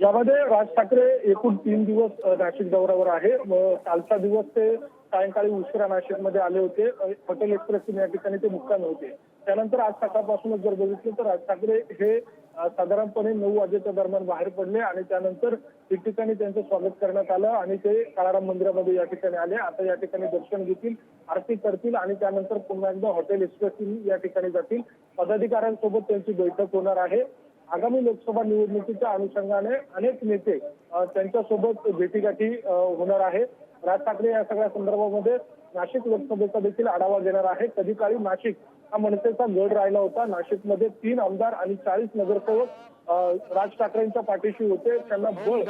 यामध्ये राज ठाकरे एकूण तीन दिवस नाशिक दौऱ्यावर आहे. कालचा दिवस ते सायंकाळी उशिरा नाशिकमध्ये आले होते. हॉटेल एक्सप्रेस या ठिकाणी ते मुक्काम होते. त्यानंतर आज सकाळपासूनच जर बघितलं तर राज ठाकरे हे साधारणपणे नऊ वाजेच्या दरम्यान बाहेर पडले आणि त्यानंतर ठिकठिकाणी त्यांचं स्वागत करण्यात आलं आणि ते काळाराम मंदिरामध्ये या ठिकाणी आले. आता या ठिकाणी दर्शन घेतील आरती करतील आणि त्यानंतर पुन्हा एकदा हॉटेल एक्सप्रेस या ठिकाणी जातील. पदाधिकाऱ्यांसोबत त्यांची बैठक होणार आहे. आगामी लोकसभा निवडणुकीच्या अनुषंगाने अनेक नेते त्यांच्यासोबत भेटीगाठी होणार आहे राज ठाकरे या सगळ्या संदर्भामध्ये नाशिक लोकसभेचा देखील आढावा घेणार आहे कधी काळी नाशिक हा मनसेचा गड राहिला होता. नाशिकमध्ये तीन आमदार आणि चाळीस नगरसेवक राज ठाकरेंच्या पाठीशी होते. त्यांना बळ.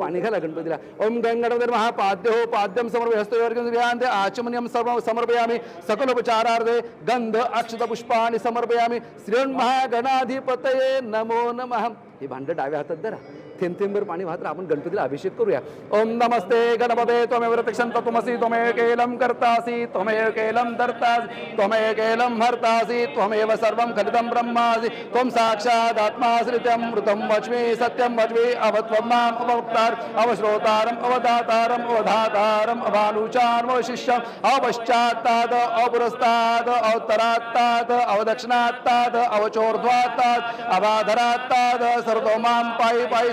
पाणी घाला गणपतीला ओम गंगणपती महापाद्य हो पाद्यम समर्पय. आचमनियम सर्व समर्पयामि. सकलोपचारार्थे गंध अक्षत पुष्पाणि समर्पयामि. श्रीमहागणाधिपतये नमो नमः. हे भांड डाव्या हातात धरा. थेंब थेंबर पाणी वाहत आपण गणपतीला अभिषेक करूया. ओम नमस्ते गणपते. त्वमेव प्रत्यक्षं तुमसी त्वमेव केलं करतासी त्वमेव केलं धरतास त्वमेव केलं हर्तासि त्वमेव सर्वं खलितं ब्रह्मासि त्वं साक्षात् आत्माश्रित्यं मृतं वच्मि सत्यं वच्मि अवत्वं माम् अवक्तार अवश्रोतारम् अवदातारम् अवधातारम् अभानुचारम् अवशिष्यम् अवश्चात्ताद अपुरस्ताद अवतरात्तात् अवदक्षिणात्ताद अवचोर्ध्वात्ताद अवाधरात्ताद सर्वतो मां पायी पायी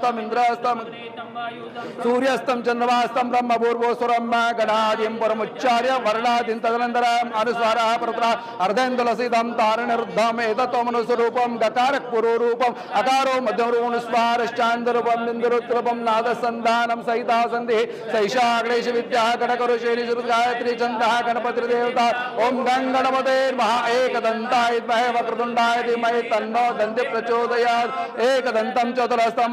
रुद्रस्त्वम् इन्द्रस्त्वं सूर्यस्तं चन्द्रमास्तं ब्रह्मपूर्वोऽसुरं गणादिं परमुच्चार्य वर्णादिं तदनन्तरम् अनुस्वारः परतरा अर्धेन्दुलसितं तारणिरुद्धम् एतत्त्वमनुस्वरूपं गकारः पुरोरूपम् अकारो मध्यमरूपनुस्वारश्चान्दरूपं बिन्दुरुत्रपं नादसन्धानं सहिता सन्धिः सैषाग्लेश विद्याः गणकरुशैली गायत्री छन्दः गणपतिर्देवता। ॐ गङ्गणपते महा एकदन्ताय विद्महे वक्रतुण्डाय धीमहि तन्नो दन्ति प्रचोदयात्। एकदन्तं चतुरस्तं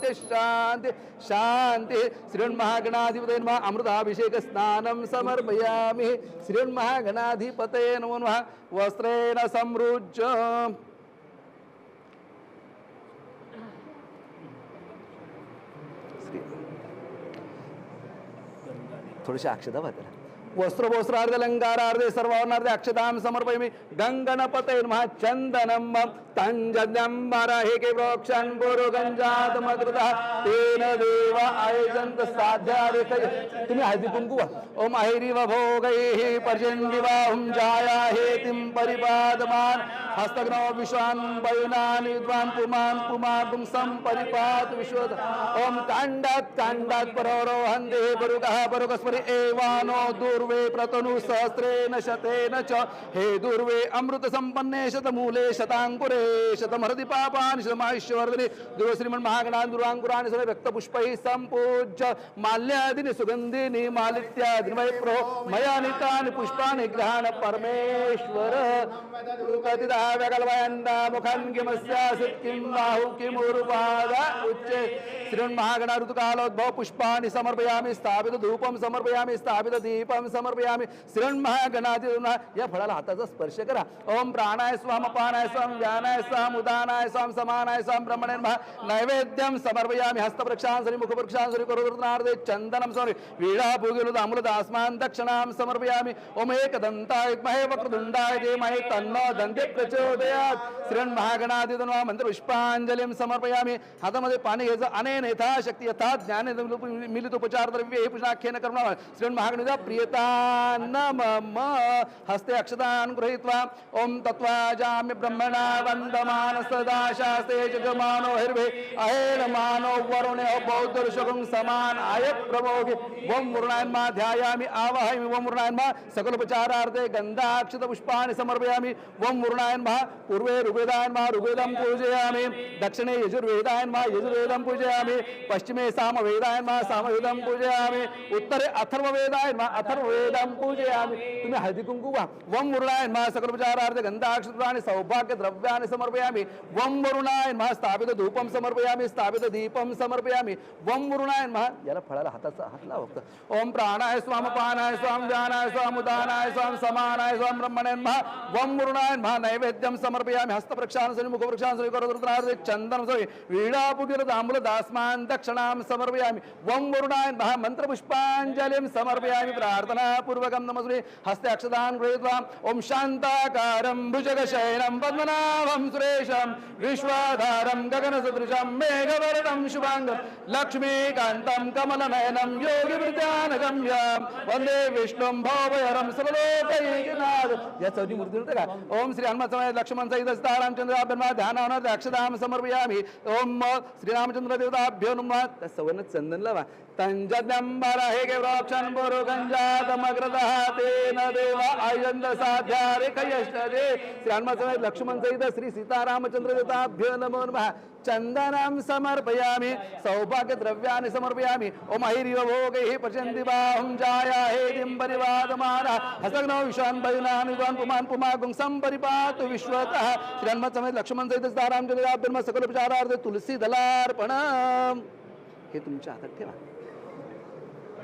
शान्ति शान्ति श्रीमहागणाधिपतये नमः अमृताभिषेक स्नानं समर्पयामि श्रीमहागणाधिपतये नमो नमः वस्त्रेण समृज्य थोडीशी अक्षता वाचा वस्त्रभोस्त्रार्ध अलंकारार्धे सर्वार्णार्धे अक्षतां समर्पयामि। गंगणपते नमः। चन्दनं तञ्जन्यं हे के प्रोक्षन् पुरुगञ्जात मकृतः तेन देव आयोजन्त साध्यादि तुम्ही हळदी कुंकू ओम अहिरी भोगैः पर्जन्य बाहुं जाया हेतिं परिपादमान्। हस्तग्नौ विश्वान् वयुनान् विद्वान् पुमान् पुमागुं सम्परिपात विश्वद ओम काण्डात् काण्डात् परोरोहन्ते। परुकः परुकस्मरि एवानो दुर्वे प्रतनु सहस्रेण शतेन च। हे दुर्वे अमृत संपन्ने शतमूले शताङ्कुरे शतमहृदि पापानि शतमायुष्यवर्धने दुर्वश्रीमन् महागणान् दुर्वाङ्कुराणि सर्वे रक्तपुष्पैः सम्पूज्य माल्यादिनि सुगन्धिनि मालित्यादिनि मयि प्रो मया नीतानि पुष्पाणि परमेश्वर। कथितः व्यकल्पयन्ता मुखं किमस्यासित् किं बाहु किमुरुपाद उच्चे। श्रीमन्महागणा ऋतुकालोद्भव पुष्पाणि समर्पयामि, स्थापित धूपं समर्पयामि, स्थापित दीपं समर्पयामि। श्रीमन्महागणादि या फळाला हाताचा स्पर्श करा. ओम प्राणाय स्वाम अपानाय स्वाम व्यानाय स्वाम उदानाय स्वाम समानाय स्वाम ब्रह्मणे नमः। नैवेद्यं समर्पयामि। हस्तप्रक्षांसरि मुखप्रक्षांसरि करोदनार्दे चन्दनं समर्पयामि वीणा भूगिलुद अमृत आस्मान दक्षिणां समर्पयामि। ओम एक दंताय महे वक्रदुंडाय धीमहि तन्नो दन्ते प्रचोदयात्। मंत्र मंत्रपुष्पाञ्जलिं समर्पयामि। हातामध्ये पाणी घ्यायचं अनेन यथाशक्ती यथा ज्ञाने मिलित उपचार द्रव्य हे पुष्णाख्येन कर्म श्रीमन्महागणिता प्रियता समर्पयान्न हस्ते अक्षतान् गृहीत्वा ॐ तत्त्वाजामि ब्रह्मणा वन्दमान सदा शास्ते जगमानो हिर्वे अहेण मानो वरुणे बौद्धर्षकुं समान आय प्रभोगे ॐ मुरुणान्मा ध्यायामि, आवाहयामि ॐ मुरुणान्मा सकलोपचारार्थे गन्धाक्षत पुष्पाणि समर्पयामि। ॐ मुरुणान्मा पूर्वे ऋग्वेदान्मा ऋग्वेदं पूजयामि। दक्षिणे यजुर्वेदान्मा यजुर्वेदं पूजयामि। पश्चिमे सामवेदान्मा सामवेदं पूजयामि। उत्तरे अथर्ववेदान्मा अथर्ववेदं पूजयामि तुम्ही हळदी कुंकू वा वम मुरुणायन्मा सकलोपचारार्थे गन्धाक्षत्राणि सौभाग्य द्रव्याणि समर्पयामि वम मुरुणायन्मा स्थापित धूपं समर्पयामि स्थापित दीपं समर्पयामि वम मुरुणायन्मा याला फळाला हात लाव फक्त ओम प्राणाय स्वाम पानाय स्वाम व्यानाय स्वाम उदानाय स्वाम समानाय स्वाम ब्रह्मणेन्मा वम मुरुणायन्मा नैवेद्यं समर्पयामि हस्तप्रक्षालनं मुखप्रक्षालनं करदृत्रार्थे चन्दनं सवि वीणापुटिर ताम्बूल दास्मान् दक्षिणां समर्पयामि वम मुरुणायन्मा मन्त्रपुष्पाञ्जलिं समर्पयामि प्रार्थनापूर्वकं नमस्ते हस्ते अक्षदान् गृहीत्वा ॐ शान्ताकारं भुजगशयनं पद्मनाभं सुरेशं विश्वाधारं गगनसदृशं मेघवर्णं शुभाङ्गं लक्ष्मीकान्तं कमलनयनं योगिवृत्यानगम्यं वन्दे विष्णुं भवभयरं सर्वलोकैकनाथ या चौथी मूर्ती होते का ओम श्री हनुमान समय लक्ष्मण सहित सीता रामचंद्र ब्रह्मा ध्यान अक्षदाम समर्पयामी ओम श्रीरामचंद्र देवताभ्यो नमः त्या सवर्ण चंदन लावा तंजदंबर हे के वृक्षन बोरो तेन देव आयंद साध्या रे कयष्टदे श्री हनुमान लक्ष्मण सहित श्री सीतारामचंद्र देवताभ्यो नमो नमः. चंदनं समर्पयामि सौभाग्य द्रव्याणि समर्पयामि. ओम ऐरिव भोगैः पचन्ति बाहुं जाया हे दिम्बरिवादमानः हसग्नौ विश्वान् बलिनान् विद्वान् पुमान् पुमागुं संपरिपातु विश्वतः. श्रीहनुमत समेत लक्ष्मण सहित सीताराम सकल उपचारार्थ तुलसी दलार्पण हे तुमच्या हातात ठेवा.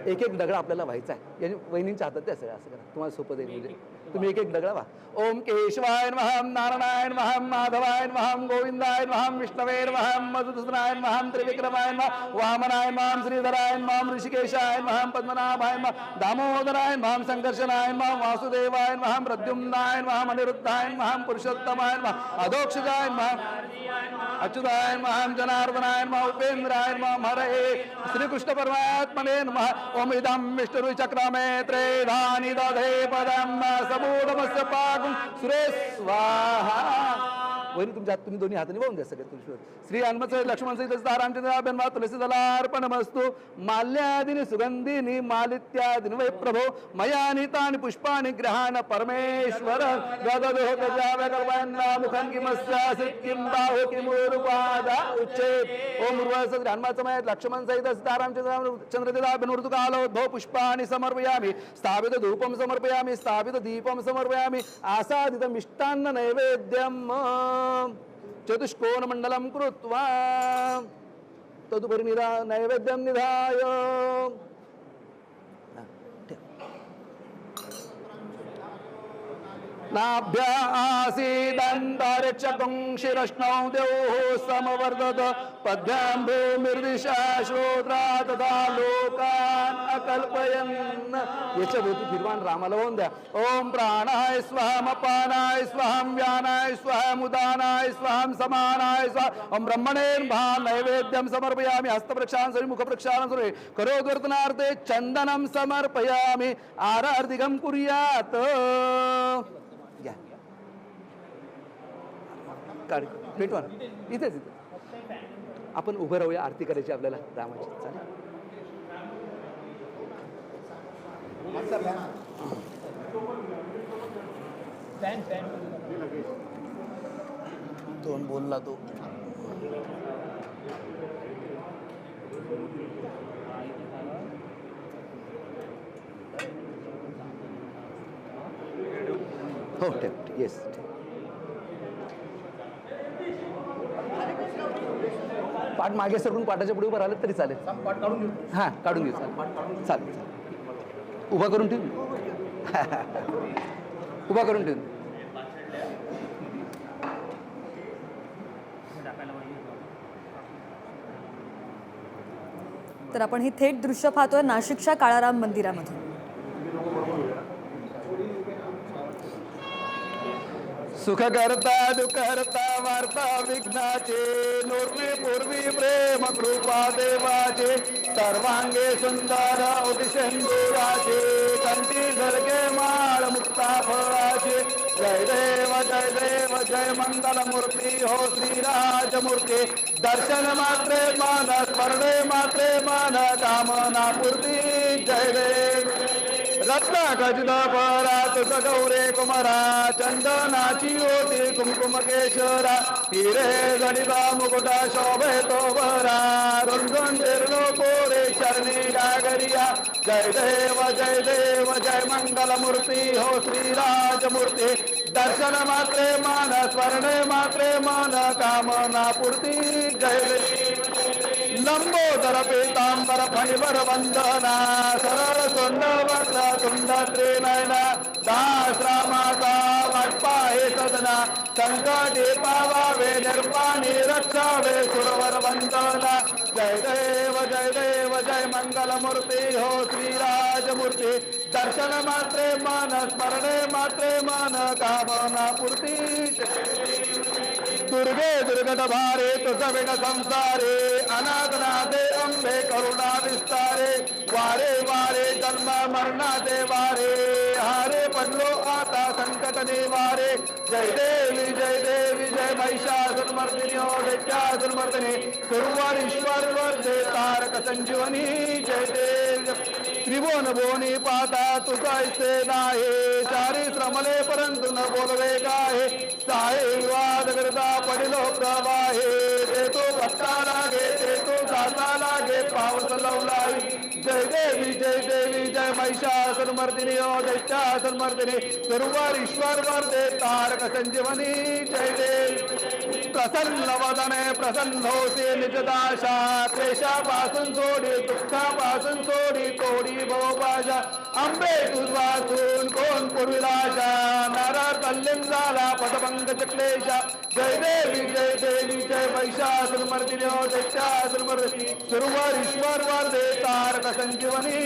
एक एक दगडा आपल्याला व्हायचा आहे. याने वहिनींच्या हातात ते सगळ्या असं करा. तुम्हाला सोपं जाईल म्हणजे. तुम्ही एक एक दगडा वा ओम केशवाय महाम नारायण महाम माधवायन महाम गोविंदायन महाम विष्णवेन महाम मधुसूदनायन महाम त्रिविक्रमाय वामनाय महाम श्रीधरायन महाम ऋषिकेशाय महाम पद्मनाभाय महा दामोदराय महाम संकर्षणाय महाम वासुदेवाय महाम प्रद्युम्नायन महाम अनिरुद्धायन महाम पुरुषोत्तमायन महा अधोक्षजायन महा अच्युताय महाम जनार्दनाय मह उपेन्द्राय नमः हरे श्रीकृष्ण परमात्मने नमः। ओम इदं विष्णु चक्रमे त्रेधानि दधे पदं समूढमस्य पाकं सुरेश स्वाहा। वहिनी तुमच्या हात तुम्ही दोन्ही हाताने वाहून द्या सगळे तुळशीवर श्री हनुमत लक्ष्मण सहित सीतारामचंद्र अभ्यन्मा तुलसी दलार्पणमस्तु माल्यादिनी सुगंधिनी मालित्यादिनी वै प्रभो मया नीतानि पुष्पाणि ग्रहाण परमेश्वर गददोह गजावकर्वन्ना मुखं किमस्यासित् किं बाहो किमुरुपादा उच्चेत ओम उर्वस श्री हनुमाचं मय लक्ष्मण सहित सीतारामचंद्र चंद्रदिलाभिनृतकालोद्भव पुष्पाणि समर्पयामि स्थापित धूपं समर्पयामि स्थापित दीपं समर्पयामि आसादित मिष्टान्न नैवेद्यम् चतुष्कोणमण्डलं कृत्वा तदुपरि निधा नैवेद्यं निधाय हा, ठेव. नाभ्या आसीदन्तरिक्षकं शिरश्नौ द्यौः समवर्धत पद्भ्यां भूमिर्दिशा श्रोत्रा तथा लोकान् अकल्पयन् याच्या भोवती फिरवान रामाला होऊन द्या ओम प्राणाय स्वहम अपानाय स्वहम व्यानाय स्वहम उदानाय स्वहम समानाय स्वहम ओम ब्रह्मणे भा नैवेद्यं समर्पयामि हस्तप्रक्षालन सरी मुखप्रक्षालन सरी करोद्वर्तनार्थे चंदनं समर्पयामि आरार्दिकं कुर्यात् या. काढ भेटवा ना. इथेच इथे आपण उभं राहूया आरती करायची आपल्याला. रामाची. चालेल? दोन बोलला तो. हो ठेव येस पाठ मागे सरकून पाठाच्या पुढे उभं राहिलं तरी चालेल. हां काढून घेऊ चालेल. चालेल चालेल. उभा करून ठेवू. उभा करून ठेवू. तर आपण ही थेट दृश्य पाहतोय नाशिकच्या काळाराम मंदिरामध्ये सुख करता, दुःख वार्ता विघ्नाचे नूर्मी पूर्वी प्रेम कृपा देवाचे सर्वांगे सुंदर उदिशेंदुराचे कंठी झळके माळ मुक्ता फळाचे जय देव जय देव, जय मंगल मूर्ती, हो श्रीराज मूर्ती दर्शन मात्रे मान स्मरणे मात्रे मान कामना पूर्ती। जय देव। रत्न गजद परात गौरे कुमारा चंदनाची होती कुमकुम केशरा हिरे गणिता मुकुटा शोभे तो बरा रुंदून तिरलो कोरे चरणी गागरिया जय देव जय देव जय मंगल मूर्ति हो श्रीराज मूर्ति दर्शन मात्रे मान, स्मरणे मात्रे मान, कामना पूर्ति। जय देव लंबोदर पीतांबर फणिवर वंदना सरळ सोंडवर्ण तुंड त्रिनयना दास रामाचा वाटपा हे सदना संकटे पावावे निर्पाणी रक्षावे सुरवर वंदना. जय देव जय देव जय मंगल मूर्ती हो श्रीराज मूर्ती दर्शन मात्रे मान स्मरणे मात्रे मान कामना पूर्ती దుర్గే దుర్గట భారే ప్రసవిణ సంసారే అనాథనాథే అంబే కరుణా విస్తారే వారే వారే జన్మ మరణాదే వారే హారే పండ్లో ఆతా సంకట నివారే జయ దేవి జయ దేవి జయ మహిషాసుర్మర్దినియో దైత్యాసుర్మర్దిని కురువారీశ్వరువర్జయ తారక సంజీవని జయ దేవి त्रिभुवन भुवनी पाता तुझा ऐसे नाही. चारी श्रमले परंतु न बोलवे गाहे साहे विवाद करता पडिलो प्रवाहे. ते तो पत्ता लागे ते तो जाता लागे पावस लवलाई. जय देवी जय देवी, जय महिषासुर मर्दिनी, ओ दैत्यासुर मर्दिनी. सुरवर ईश्वर वर्धे तारक संजीवनी. जय देव. प्रसन्न वदने, प्रसन्न होते निजदाशा क्लेशापासून सोडी दुःखापासून सोडी तोडी भवपाशा आंबे तुझवासून कोण पूर्विलाशा नारा तल्लीन झाला पदपंकज क्लेशा जय देवी जय देवी, जय महिषासुर मर्दिनी हो दैत्यासुर मर्दिनी सुरवर ईश्वर वर्धे तारक संजीवनी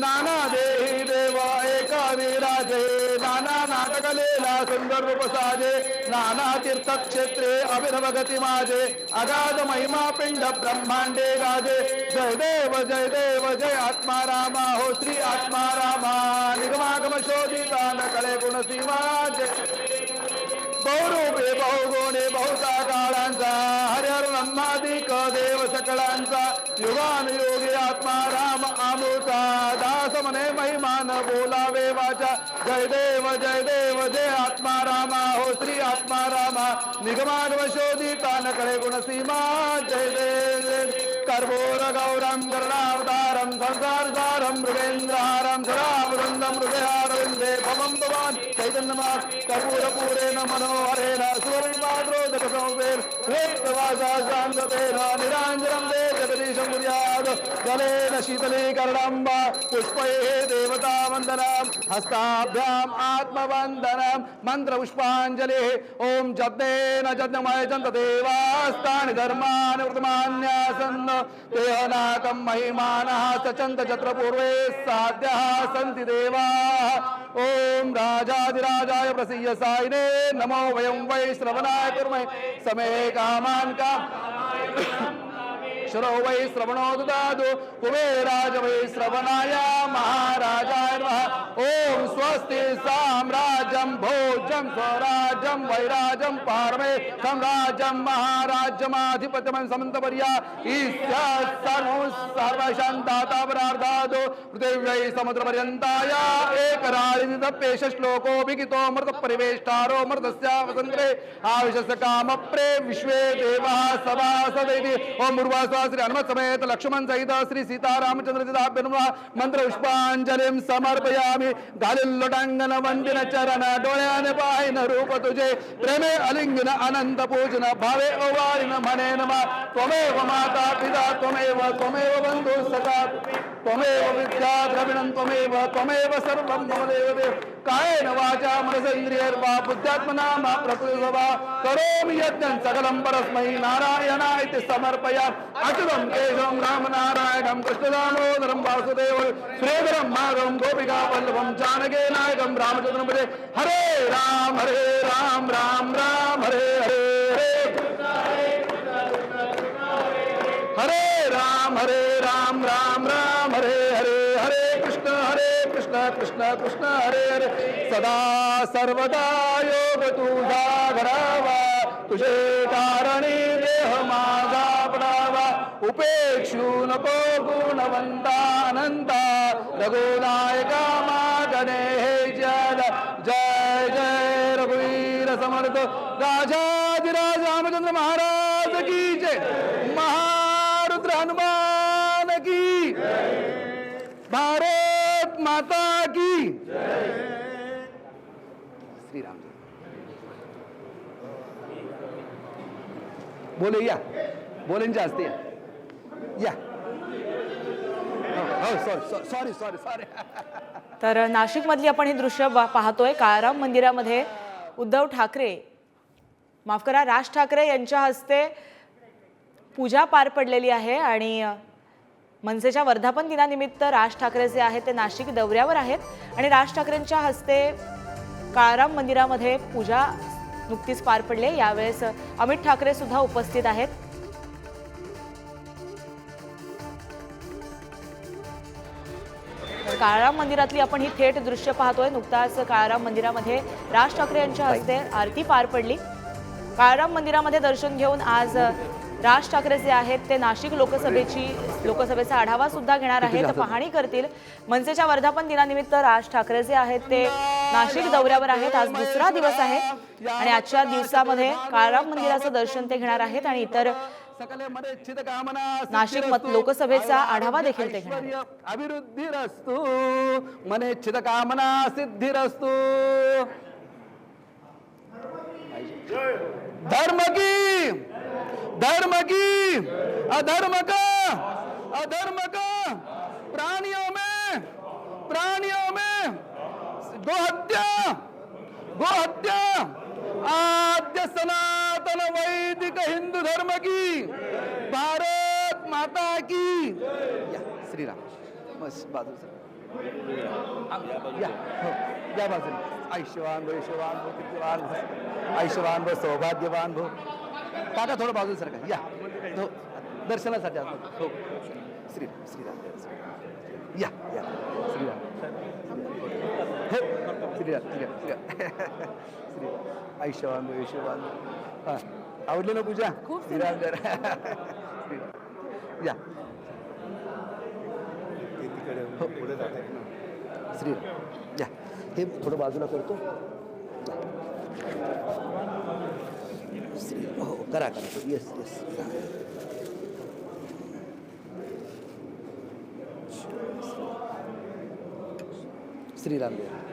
नाना देही देव एका विराजे नाना नाटक लीला सुंदर रूप साजे नाना तीर्थक्षेत्रे अभिनव गती माझे अगाध महिमा पिंड ब्रह्मांडे गाजे जय देव जय देव, जय आत्मा रामा, हो श्री आत्मा रामा। निगमागम शोधिता न गुण सीमा जय बहुरूपे बहुगुणे बहुता काळांचा हरिहर ब्रह्मादिक देव सकळांचा युगानुयोगी आत्मा राम आमोचा दास मने महिमान बोलावे वाचा। जय देव जय देव, जय आत्मा रामा, हो श्री आत्मा रामा निगमागम शोधिता न कळे गुणसीमा जय देव। कर्पूर गौरम करुणावतारम संसार सारम मृगेंद्रहारम सदा वृंदम भवान। चैतन्यमा कर्पूर पूरेण मनोहरेण सुवर्णपात्रोदक संवेर वेत्तवासा शान्ततेन निराञ्जनं दे जगदीशं मुर्याद जलेन शीतलीकरणं वा पुष्पैः देवतावन्दनं, हस्ताभ्याम् आत्मवन्दनं, मन्त्रपुष्पाञ्जलिः। ॐ जज्ञेन जज्ञमयजन्त देवास्तानि धर्मानि वृतमान्यासन् देहनाकं महिमानः सचन्त चत्र पूर्वे साध्यः सन्ति देवाः। ॐ राजाधिराजाय प्रसीय सायिने नमो वयं वै श्रवणाय कुर्महे। समे कामान् काम श्रो वै श्रवणो ददातु कुबेराज वै श्रवणाय महाराजाय नमः। ॐ स्वस्ति साम्राज्यं भोजं स्वराज्यं वैराजं पारमे साम्राज्यं महाराज्यमाधिपत्यमं समन्तपर्या ईश्या सर्वं सर्वशान्ताता परार्धादो पृथिव्यै समुद्रपर्यन्ताय एकराळिनिदप्येष श्लोको विगितो मृत परिवेष्टारो मृतस्य वसन्त्रे आविशस्य कामप्रे विश्वे देवः सभा सदैवी ओम मुर्वासा श्री हनुमत समेत लक्ष्मण सहित श्री सीतारामचंद्र जिताभ्यनुमा मंत्र पुष्पांजलिं समर्पयामि। घालील लोटांगण वंदिन चरण डोळ्याने पाहिन रूप तुझे प्रेमे अलिंगन अनंत पूजन भावे ओवाळीन म्हणे नमा त्वमेव माता पिता त्वमेव त्वमेव बंधू सखा त्वमेव विद्या द्रविणं त्वमेव त्वमेव सर्वं मम देवदेव कायेन वाचा मनसेन्द्रियर्वा बुद्ध्यात्मना मा प्रकृतिर्वा करोमि यज्ञं सकलं परस्मै नारायणाय इति समर्पया। अचलं केशवं रामनारायणं कृष्णदामोदरं वासुदेवं श्रीधरं माधवं गोपिकावल्लभं जानकीनायकं रामचन्द्रं भजे। हरे राम हरे राम राम राम, हरे हरे। हरे राम हरे राम राम राम, हरे हरे हरे कृष्ण हरे कृष्ण कृष्ण कृष्ण, हरे हरे। सदा सर्वदा योग तुझा घडावा तुझे कारणी देह माझा पडावा उपेक्षू नको गुणवंता अनंता रघुनायका मागणे हे जय जय जय रघुवीर समर्थ। राजाधिराज रामचंद्र महाराज की जय। हनुमान की। भारत माता की। श्री राम बोले या। बोलेंचे असते या। हो सॉरी सॉरी सॉरी सॉरी तर नाशिकमधली आपण ही दृश्य पाहतोय. काळाराम मंदिरामध्ये उद्धव ठाकरे माफ करा राज ठाकरे यांच्या हस्ते पूजा पार पडलेली आहे आणि मनसेच्या वर्धापन दिनानिमित्त राज ठाकरे जे आहेत ते नाशिक दौऱ्यावर आहेत आणि राज ठाकरेंच्या हस्ते काळाराम मंदिरामध्ये पूजा नुकतीच पार पडली यावेळेस अमित ठाकरे सुद्धा उपस्थित आहेत. काळाराम मंदिरातली आपण ही थेट दृश्य पाहतोय. नुकताच काळाराम मंदिरामध्ये राज ठाकरे यांच्या हस्ते आरती पार पडली. काळाराम मंदिरामध्ये दर्शन घेऊन आज राज ठाकरे जे आहेत ते नाशिक लोकसभेची लोकसभेचा आढावा सुद्धा घेणार आहेत पाहणी करतील. मनसेच्या वर्धापन दिनानिमित्त राज ठाकरे जे आहेत ते नाशिक दौऱ्यावर आहेत. आज दुसरा दिवस आहे आणि आजच्या दिवसामध्ये काळाराम मंदिराचं दर्शन ते घेणार आहेत आणि इतर नाशिक मत- लोकसभेचा आढावा देखील ते. अभिवृद्धिरस्तु मनेच्छित कामना सिद्धिरस्तु। धर्म की धर्म की। अधर्म का। अधर्म का। प्राणियों में। प्राणियों में। गोहत्या गोहत्या आद्य सनातन वैदिक हिंदू धर्म की। भारत माता की। या श्रीराम। बस बाजू हो, या आयुष्यवान भो यशवान भो कीर्तिवान भो। आयुष्यवान भो सौभाग्यवान भो। काका थोडं बाजू सरका या. हो दर्शनासाठी आलो. हो. श्रीराम श्रीराम. या या. श्रीराम. हो श्रीराम श्रीराम. श्रीराम श्रीराम आयुष्यवान. हा. आवडली ना पूजा? श्रीराम जय श्रीराम या. हो. श्रीराम. या. हे थोडं बाजूला करतो. からかというスです。ス。リランデ